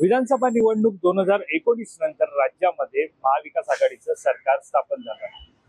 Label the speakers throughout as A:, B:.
A: विधानसभा निवडणूक दोन हजार एकोणीस नंतर राज्यामध्ये महाविकास आघाडीचं सरकार स्थापन झालं.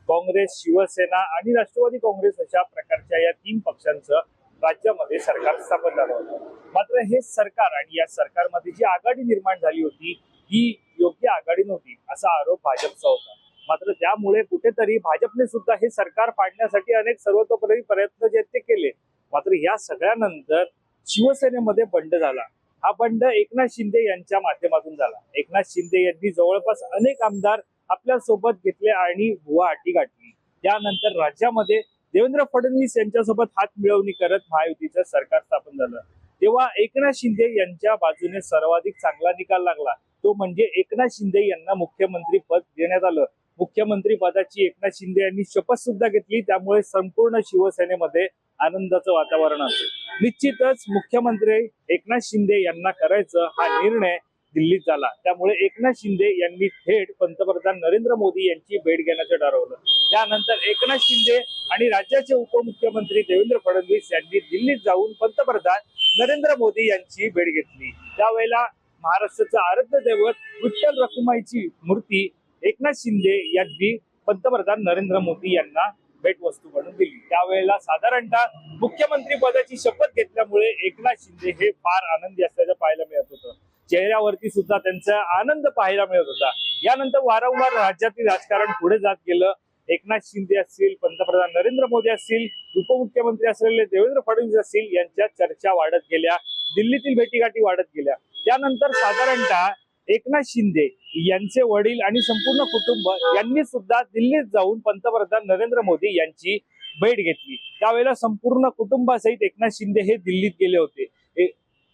A: काँग्रेस शिवसेना आणि राष्ट्रवादी काँग्रेस अशा प्रकारच्या या तीन पक्षांचं राज्यामध्ये सरकार स्थापन झालं होतं. मात्र हे सरकार आणि या सरकारमध्ये जी आघाडी निर्माण झाली होती ही योग्य आघाडी नव्हती असा आरोप भाजपचा होता. मात्र त्यामुळे कुठेतरी भाजपने सुद्धा हे सरकार पाडण्यासाठी अनेक सर्वतोपरी प्रयत्न जे ते केले. मात्र या सगळ्यानंतर शिवसेनेमध्ये बंड झाला. हा बंड एकनाथ शिंदे यांच्या माध्यमातून झाला. एकनाथ शिंदे यांनी जवळपास अनेक आमदार आपल्यासोबत घेतले आणि गुवाहाटी गाठली. त्यानंतर राज्यामध्ये देवेंद्र फडणवीस यांच्यासोबत हात मिळवणी करत महायुतीचं सरकार स्थापन झालं. तेव्हा एकनाथ शिंदे यांच्या बाजूने सर्वाधिक चांगला निकाल लागला. तो म्हणजे एकनाथ शिंदे यांना मुख्यमंत्री पद देण्यात आलं. मुख्यमंत्री पदाची एकनाथ शिंदे यांनी शपथ सुद्धा घेतली. त्यामुळे संपूर्ण शिवसेनेमध्ये आनंदाचं वातावरण असेल निश्चितच मुख्यमंत्री एकनाथ शिंदे यांना करायचं हा निर्णय दिल्लीत झाला. त्यामुळे एकनाथ शिंदे यांनी थेट पंतप्रधान नरेंद्र मोदी यांची भेट घेण्याचं ठरवलं. त्यानंतर एकनाथ शिंदे आणि राज्याचे उपमुख्यमंत्री देवेंद्र फडणवीस यांनी दिल्लीत जाऊन पंतप्रधान नरेंद्र मोदी यांची भेट घेतली. त्यावेळेला महाराष्ट्राचं आराध्य दैवत विठ्ठल रखुमाईची मूर्ती एकनाथ शिंदे यांनी पंतप्रधान नरेंद्र मोदी यांना भेटवस्तू म्हणून दिली. त्यावेळेला साधारणतः मुख्यमंत्री पदाची शपथ घेतल्यामुळे एकनाथ शिंदे हे फार आनंदी असल्याचं पाहायला मिळत होतं. चेहऱ्यावरती सुद्धा त्यांचा आनंद पाहायला मिळत होता. यानंतर वारंवार राज्यातील राजकारण पुढे जात गेलं. एकनाथ शिंदे असतील पंतप्रधान नरेंद्र मोदी असतील उपमुख्यमंत्री असलेले देवेंद्र फडणवीस असतील यांच्या चर्चा वाढत गेल्या. दिल्लीतील भेटीगाठी वाढत गेल्या. त्यानंतर साधारणतः एकनाथ शिंदे यांचे वडील आणि संपूर्ण कुटुंब यांनी सुद्धा दिल्लीत जाऊन पंतप्रधान नरेंद्र मोदी यांची भेट घेतली. त्यावेळेला संपूर्ण कुटुंबासहित एकनाथ शिंदे हे दिल्लीत गेले होते.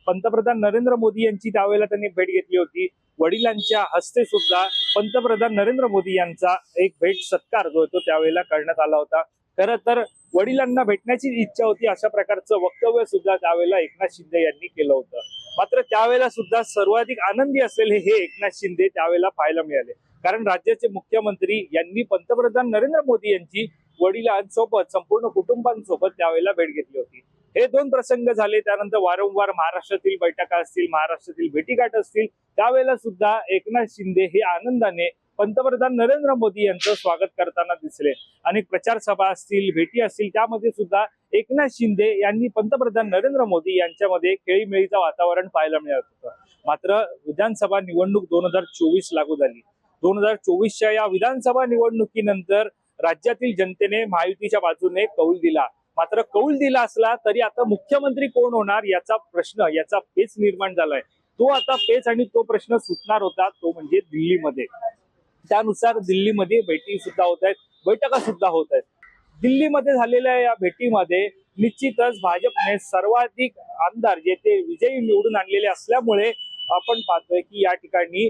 A: पंतप्रधान नरेंद्र मोदी यांची त्यावेळेला त्यांनी भेट घेतली होती. वडिलांच्या हस्ते सुद्धा पंतप्रधान नरेंद्र मोदी यांचा एक भेट सत्कार जो होतो त्यावेळेला करण्यात आला होता. खरं तर वडिलांना भेटण्याची इच्छा होती अशा प्रकारचं वक्तव्य सुद्धा त्यावेळेला एकनाथ शिंदे यांनी केलं होतं. मात्र त्यावेळेला सुद्धा सर्वाधिक आनंदी असलेले हे एकनाथ शिंदे त्यावेळेला पाहायला मिळाले. कारण राज्याचे मुख्यमंत्री यांनी पंतप्रधान नरेंद्र मोदी यांची वडिलांसोबत संपूर्ण कुटुंबांसोबत त्यावेळेला भेट घेतली होती. हे दोन प्रसंग झाले. त्यानंतर वारंवार महाराष्ट्रातील बैठका असतील महाराष्ट्रातील भेटीगाठ असतील त्यावेळेला सुद्धा एकनाथ शिंदे हे आनंदाने पंतप्रधान नरेंद्र मोदी यांचं स्वागत करताना दिसले. अनेक प्रचार सभा असतील भेटी असतील त्यामध्ये सुद्धा एकनाथ शिंदे यांनी पंतप्रधान नरेंद्र मोदी यांच्यामध्ये खेळीमेळीचं वातावरण पाहायला मिळत होतं. मात्र विधानसभा निवडणूक दोन हजार चोवीस लागू झाली. दोन हजार चोवीसच्या या विधानसभा निवडणुकीनंतर राज्यातील जनतेने महायुतीच्या बाजूने कौल दिला. मात्र कौल दिला असला तरी आता मुख्यमंत्री कोण होणार याचा प्रश्न याचा पेच निर्माण झालाय. तो आता पेच आणि तो प्रश्न सुटणार होता तो म्हणजे दिल्लीमध्ये. त्यानुसार दिल्लीमध्ये भेटी सुद्धा होत आहेत बैठका सुद्धा होत आहेत. दिल्लीमध्ये झालेल्या या भेटीमध्ये निश्चितच भाजपने सर्वाधिक आमदार जे ते विजयी निवडून आणलेले असल्यामुळे आपण पाहतोय की या ठिकाणी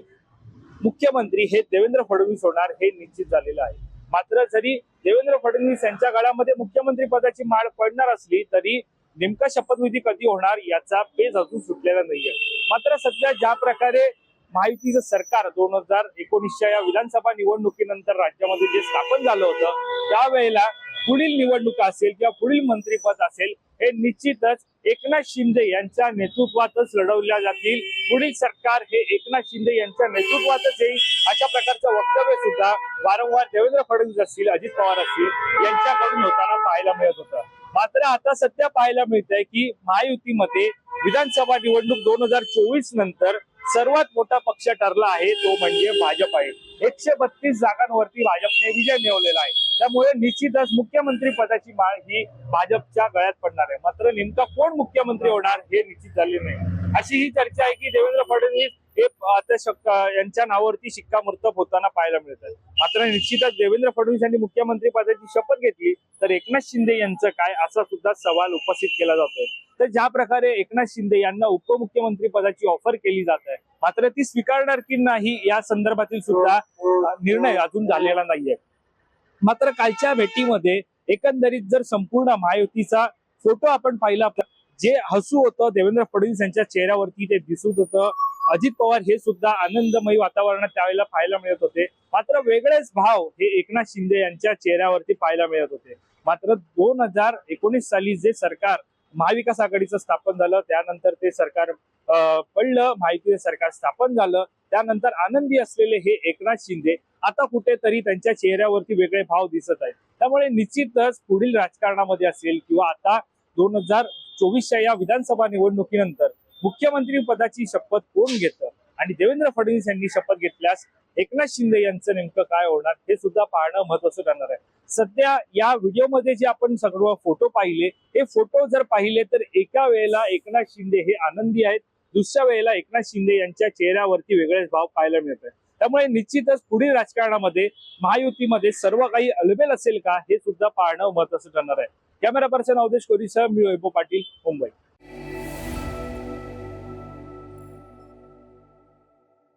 A: मुख्यमंत्री हे देवेंद्र फडणवीस होणार हे निश्चित झालेलं आहे. मात्र जरी देवेंद्र फडणवीस यांच्या गळ्यामध्ये मुख्यमंत्री पदाची माळ पडणार असली तरी नेमका शपथविधी कधी होणार याचा पेज अजून सुटलेला नाहीये. मात्र सध्या ज्या प्रकारे महायुतीचं सरकार दोन हजार एकोणीसच्या या विधानसभा निवडणुकीनंतर राज्यामध्ये जे स्थापन झालं होतं त्यावेळेला पुढील निवडणुका असेल किंवा पुढील मंत्रीपद असेल हे निश्चितच एकनाथ शिंदे यांच्या नेतृत्वातच लढवल्या जातील. पुढील सरकार हे एकनाथ शिंदे यांच्या नेतृत्वातच येईल अशा प्रकारचं वक्तव्य सुद्धा वारंवार देवेंद्र फडणवीस असतील अजित पवार असतील यांच्याकडून होताना पाहायला मिळत होतं. मात्र आता सध्या पाहायला मिळत आहे की महायुतीमध्ये विधानसभा निवडणूक दोन हजार चोवीस नंतर सर्वात मोठा पक्ष ठरला आहे तो म्हणजे भाजप आहे. एकशे बत्तीस जागांवरती भाजपने विजय मिळवलेला आहे. त्यामुळे निश्चितच मुख्यमंत्री पदाची माळ ही भाजपच्या गळ्यात पडणार आहे. मात्र नेमका कोण मुख्यमंत्री होणार हे निश्चित झाले नाही. अशी ही चर्चा आहे की देवेंद्र फडणवीस हे यांच्या नावावरती शिक्कामोर्तब होताना पाहायला मिळतात मात्र निश्चितच देवेंद्र फडणवीस यांनी मुख्यमंत्री पदाची शपथ घेतली तर एकनाथ शिंदे यांचं काय असा सुद्धा सवाल उपस्थित केला जातोय. तर ज्या प्रकारे एकनाथ शिंदे यांना उपमुख्यमंत्री पदाची ऑफर केली जात आहे मात्र ती स्वीकारणार की नाही या संदर्भातील सुद्धा निर्णय अजून झालेला नाहीये. मात्र कालच्या भेटीमध्ये एकंदरीत जर संपूर्ण महायुतीचा फोटो आपण पाहिला जे हसू होतं देवेंद्र फडणवीस यांच्या चेहऱ्यावरती ते दिसत होतं. अजित पवार हे सुद्धा आनंदमयी वातावरणात त्यावेळेला पाहायला मिळत होते. मात्र वेगळेच भाव हे एकनाथ शिंदे यांच्या चेहऱ्यावरती पाहायला मिळत होते. मात्र दोन हजार एकोणीस साली जे सरकार महाविकास आघाडीचं स्थापन झालं त्यानंतर ते सरकार पडलं माहिती सरकार स्थापन झालं त्यानंतर आनंदी असलेले हे एकनाथ शिंदे आता कुठेतरी त्यांच्या चेहऱ्यावरती वेगळे भाव दिसत आहेत. त्यामुळे निश्चितच पुढील राजकारणामध्ये असेल किंवा आता दोन हजार चोवीसच्या या विधानसभा निवडणुकीनंतर मुख्यमंत्री पदाची शपथ कोण घेतं? आणि देवेंद्र फडणवीस यांनी शपथ घेतल्यास एकनाथ शिंदे यांचं नेमकं काय होणार हे सुद्धा पाहणं महत्वाचं ठरणार आहे. सध्या या व्हिडिओमध्ये जे आपण सर्व फोटो पाहिले हे फोटो जर पाहिले तर एका वेळेला एकनाथ शिंदे हे आनंदी आहेत. दुसऱ्या वेळेला एकनाथ शिंदे यांच्या चेहऱ्यावरती वेगळेच भाव पाहायला मिळत आहे त्यामुळे निश्चितच पुढील राजकारणामध्ये महायुतीमध्ये सर्व काही अलबेल असेल का हे सुद्धा पाहणं महत्वाचं ठरणार आहे. कॅमेरा पर्सन अवधेश कोरीसह मी वैभव पाटील मुंबई.